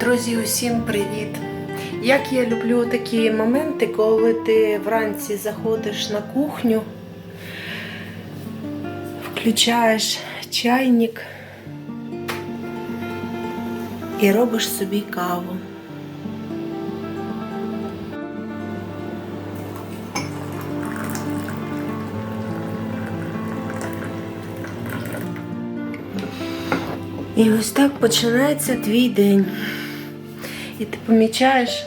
Друзі, усім привіт! Як я люблю такі моменти, коли ти вранці заходиш на кухню, включаєш чайник і робиш собі каву. І ось так починається твій день. І ти помічаєш,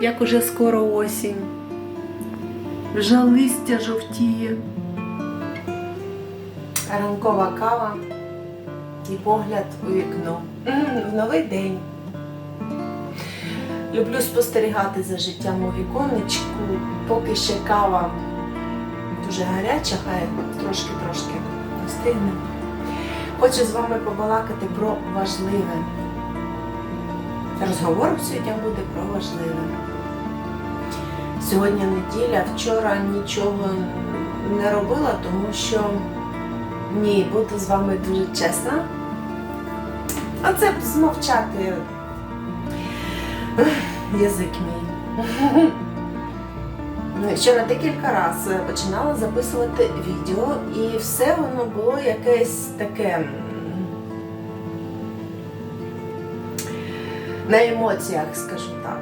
як уже скоро осінь. Вже листя жовтіє. Ранкова кава і погляд у вікно. В новий день. Люблю спостерігати за життям у віконечку, поки ще кава дуже гаряча, хай трошки-трошки остигне. Хочу з вами побалакати про важливе. Розговор сьогодні буде про важливе. Сьогодні неділя, вчора нічого не робила, тому що ні, буду з вами дуже чесна. А це змовчати язик мій. Ну, Вчора декілька разів починала записувати відео, і все воно було якесь таке на емоціях, скажу так.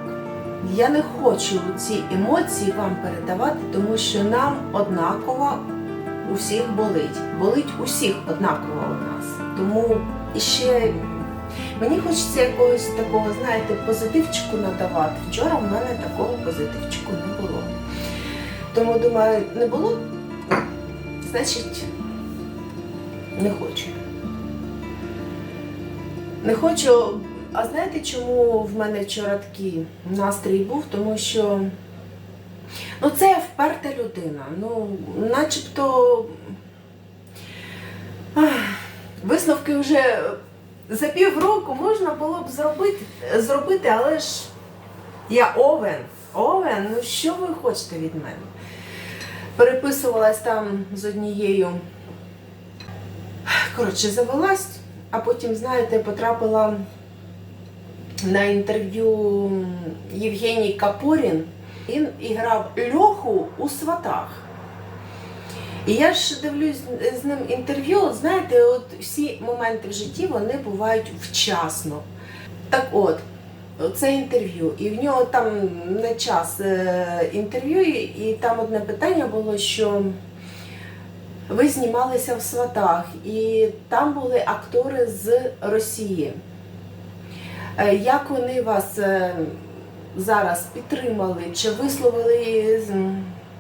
Я не хочу ці емоції вам передавати, тому що нам однаково у всіх болить. Болить усіх однаково у нас. Тому іще мені хочеться якогось такого, знаєте, позитивчику надавати. Вчора в мене такого позитивчику не було. Тому думаю, не було, значить, не хочу. Не хочу. А знаєте, чому в мене вчора такий настрій був? Тому що ну, це вперта людина. Ну, начебто висновки вже за півроку можна було б зробити, зробити, але ж я овен. Овен, ну що ви хочете від мене? Переписувалась там з однією. Коротше, завелась, а потім, знаєте, потрапила на інтерв'ю Євгеній Капорін. Він іграв Льоху у сватах. І я ж дивлюсь з ним інтерв'ю, знаєте, от всі моменти в житті вони бувають вчасно. Так от, це інтерв'ю, і в нього там не час е, інтерв'ю, і там одне питання було, що ви знімалися в сватах, і там були актори з Росії. Е, Як вони вас е, зараз підтримали, чи висловили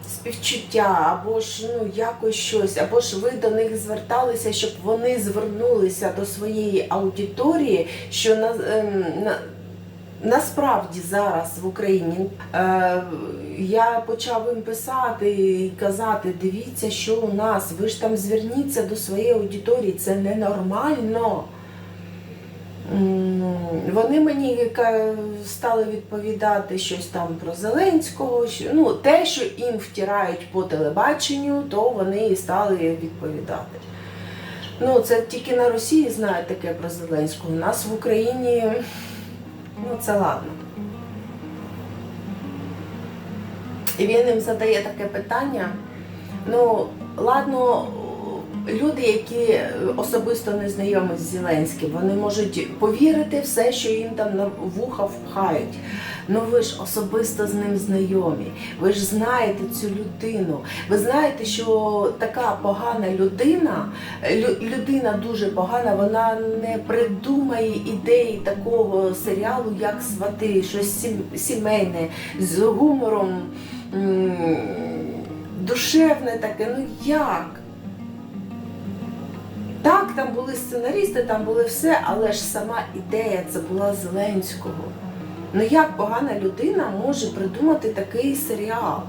співчуття, або ж ну якось щось, або ж ви до них зверталися, щоб вони звернулися до своєї аудиторії, що на, на Насправді зараз в Україні? Е, я почав їм писати і казати: дивіться, що у нас, ви ж там зверніться до своєї аудиторії, це ненормально. М, Вони мені стали відповідати щось там про Зеленського. Ну, те, що їм втирають по телебаченню, то вони і стали відповідати. Ну, це тільки на Росії знають таке про Зеленського. У нас в Україні. Ну, це ладно. І він їм задає таке питання. Ну, ладно, люди, які особисто не знайомі з Зеленським, вони можуть повірити все, що їм там на вуха впхають. Ну ви ж особисто з ним знайомі. Ви ж знаєте цю людину. Ви знаєте, що така погана людина, людина дуже погана, вона не придумає ідеї такого серіалу, як свати, щось сім- сімейне з гумором, душевне таке. Ну як? Так, там були сценарісти, там були все, але ж сама ідея це була Зеленського. Ну як погана людина може придумати такий серіал?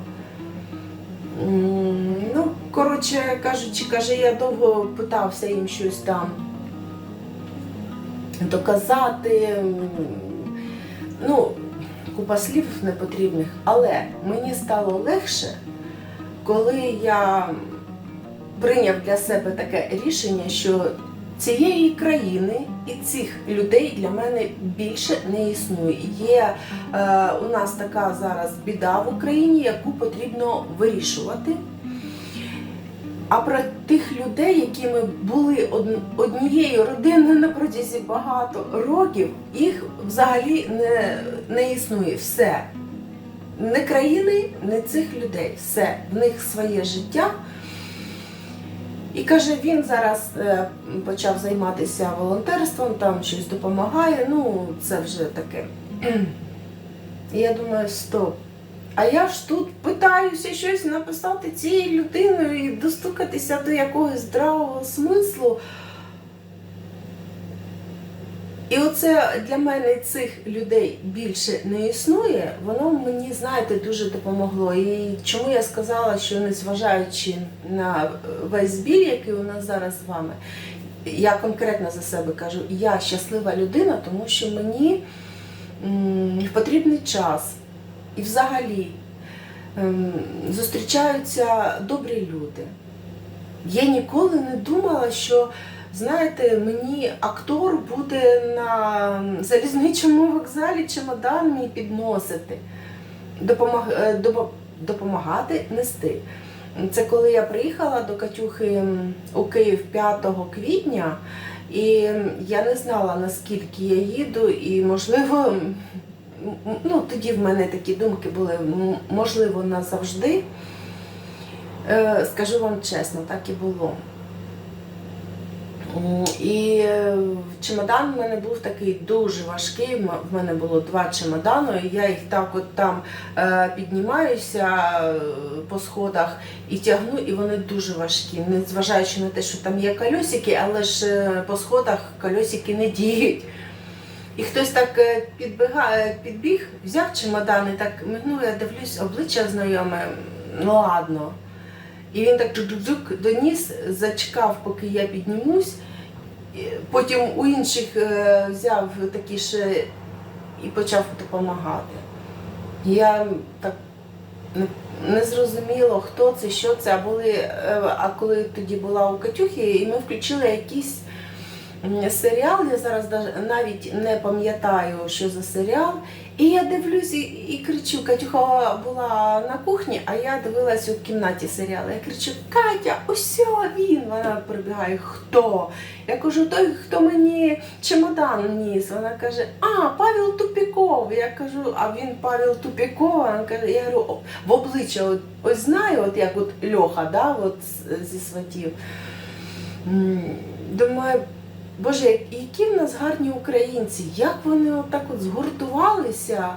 Ну, коротше кажучи, каже, я довго питався їм щось там доказати. Ну, купа слів непотрібних, але мені стало легше, коли я прийняв для себе таке рішення, що цієї країни і цих людей для мене більше не існує. Є е, у нас така зараз біда в Україні, яку потрібно вирішувати. А про тих людей, якими були однією родиною на протязі багато років, їх взагалі не, не існує. Все. Не країни, не цих людей. Все. В них своє життя. І каже, він зараз е, почав займатися волонтерством, там щось допомагає. Ну, це вже таке. Я думаю, стоп. А я ж тут питаюся щось написати цією людиною і достукатися до якогось здравого смислу. І оце для мене цих людей більше не існує, воно мені, знаєте, дуже допомогло. І чому я сказала, що незважаючи на весь біль, який у нас зараз з вами, я конкретно за себе кажу, я щаслива людина, тому що мені потрібний час. І взагалі ем, зустрічаються добрі люди. Я ніколи не думала, що, знаєте, мені актор буде на залізничному вокзалі чемодан мій підносити, допомаг, е, допомагати нести. Це коли я приїхала до Катюхи у Київ 5 квітня, і я не знала, наскільки я їду, і можливо, ну тоді в мене такі думки були, можливо, назавжди. Е, Скажу вам чесно, так і було. І е, чемодан в мене був такий дуже важкий. В мене було два чемодани, і я їх так от там е, піднімаюся е, по сходах і тягну, і вони дуже важкі. Незважаючи на те, що там є кольосики, але ж по сходах кольосики не діють. І хтось так підбігає, підбіг, взяв чемодан і так мигнув, я дивлюсь, обличчя знайоме, ну ладно. І він так джук-джук доніс, зачекав, поки я піднімусь. Потім у інших е, взяв такі ще і почав допомагати. Я так не, зрозуміла, хто це, що це. А, були, е, а коли тоді була у Катюхи, і ми включили якийсь м, серіал, я зараз навіть не пам'ятаю, що за серіал. І я дивлюсь і, і кричу, Катюха була на кухні, а я дивилась у кімнаті серіал. Я кричу, Катя, ось він. Вона прибігає, хто? Я кажу, той, хто мені чемодан ніс. Вона каже, а, Павел Тупіков. Я кажу, а він Павел Тупіков. Вона каже, я говорю, в обличчя, от, ось знаю, от як от Льоха, да, от зі сватів. Думаю, Боже, які в нас гарні українці, як вони отак от згуртувалися,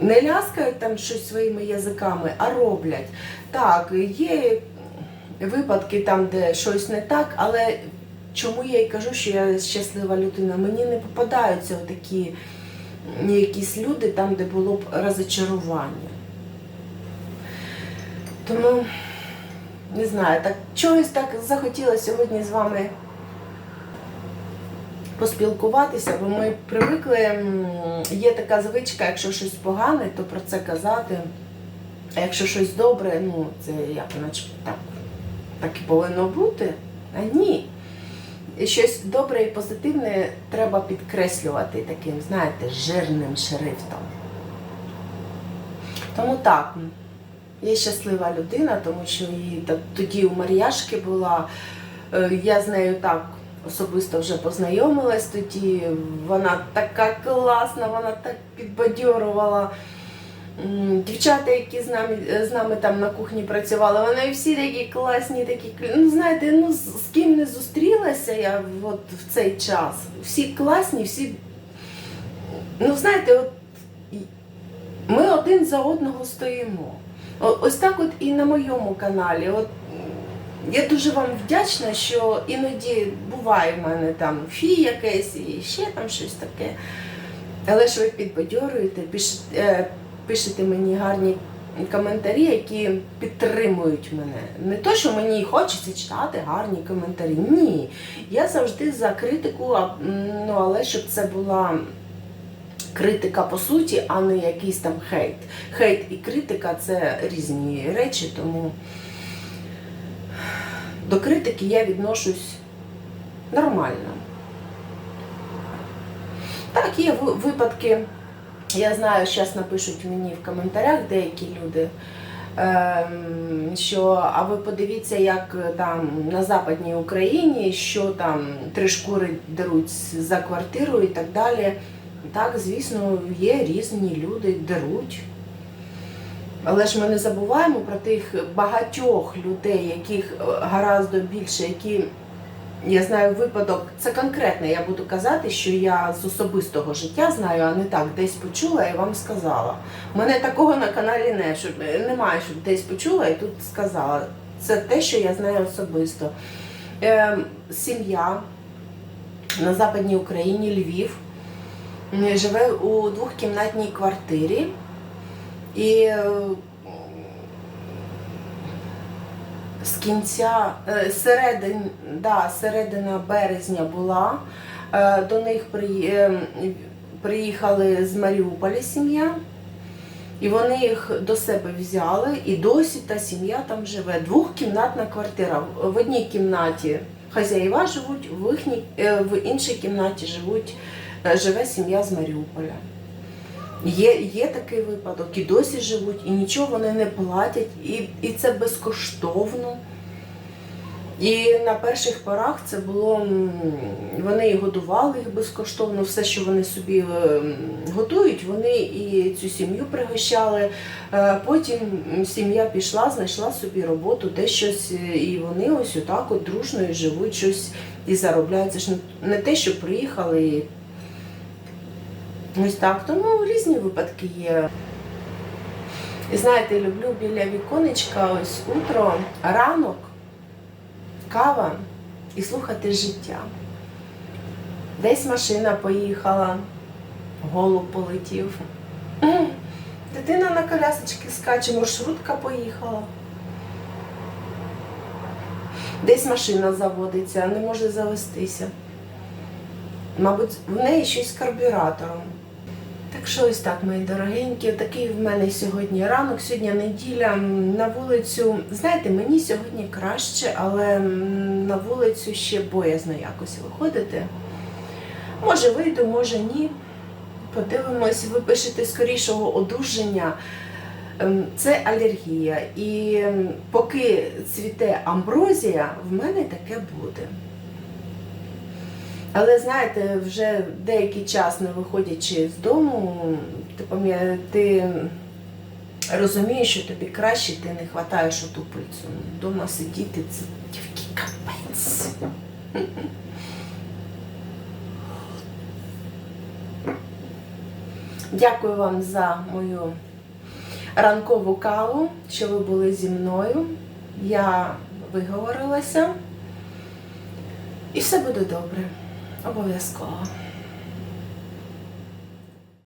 не ляскають там щось своїми язиками, а роблять. Так, є випадки там, де щось не так, але чому я й кажу, що я щаслива людина? Мені не попадаються такі якісь люди там, де було б розочарування. Тому не знаю, так чогось так захотіла сьогодні з вами поспілкуватися, бо ми привикли, є така звичка, якщо щось погане, то про це казати. А якщо щось добре, ну це як наче так, так і повинно бути. А ні. І щось добре і позитивне треба підкреслювати таким, знаєте, жирним шрифтом. Тому так, я щаслива людина, тому що та- тоді у Мар'яшки була, е, я з нею так особисто вже познайомилась тоді. Вона така класна, вона так підбадьорувала. Дівчата, які з нами, з нами там на кухні працювали, вони всі такі класні, такі ну знаєте, ну з ким не зустрілася я от в цей час. Всі класні, всі. Ну, знаєте, от ми один за одного стоїмо. Ось так от і на моєму каналі. От я дуже вам вдячна, що іноді буває в мене там фі якесь і ще там щось таке. Але ж ви підбадьорюєте, пишете, е, пишете мені гарні коментарі, які підтримують мене. Не то, що мені хочеться читати гарні коментарі. Ні. Я завжди за критику, ну, але щоб це була критика по суті, а не якийсь там хейт. Хейт і критика це різні речі, тому до критики я відношусь Нормально. Так, є ви- випадки. Я знаю, зараз напишуть мені в коментарях деякі люди, ем, що а ви подивіться, як там на Западній Україні, що там три шкури деруть за квартиру і так далі. Так, звісно, є різні люди, деруть. Але ж ми не забуваємо про тих багатьох людей, яких е, гораздо більше, які я знаю випадок, це конкретно, я буду казати, що я з особистого життя знаю, а не так десь почула і вам сказала. У мене такого на каналі не, щоб, немає, щоб десь почула і тут сказала. Це те, що я знаю особисто. Е, сім'я на Западній Україні, Львів, живе у двохкімнатній квартирі. І е, з кінця е, середин, да, середина березня була. Е, До них приїхали з Маріуполя сім'я, і вони їх до себе взяли, і досі та сім'я там живе. Двохкімнатна квартира. В одній кімнаті хазяїва живуть, в, їхній, в іншій кімнаті живуть, живе сім'я з Маріуполя. Є, є такий випадок, і досі живуть, і нічого вони не платять, і, і це безкоштовно. І на перших порах це було, вони і годували їх безкоштовно, все, що вони собі е, готують, вони і цю сім'ю пригощали. Е, Потім сім'я пішла, знайшла собі роботу, де щось, е, і вони ось отак от дружно і живуть, щось і заробляють. Це ж не- те, що приїхали і Ось так, тому різні випадки є. І знаєте, люблю біля віконечка ось утро, ранок, кава і слухати життя. Десь машина поїхала, голуб полетів. Дитина на колясочці скаче, маршрутка поїхала. Десь машина заводиться, не може завестися. Мабуть, в неї щось з карбюратором. Так що ось так, мої дорогенькі, такий в мене сьогодні ранок, сьогодні неділя на вулицю. Знаєте, мені сьогодні краще, але на вулицю ще боязно якось виходити. Може вийду, може ні. Подивимось, ви пишете скорішого одужання. Ем, Це алергія. І поки цвіте амброзія, в мене таке буде. Але знаєте, вже деякий час не виходячи з дому, ти пам'ятаєш, ти розумієш, що тобі краще, ти не хватаєш оту пильцю. Дома сидіти це тільки капець. Дякую вам за мою ранкову каву, що ви були зі мною. Я виговорилася. І все буде добре. あごですか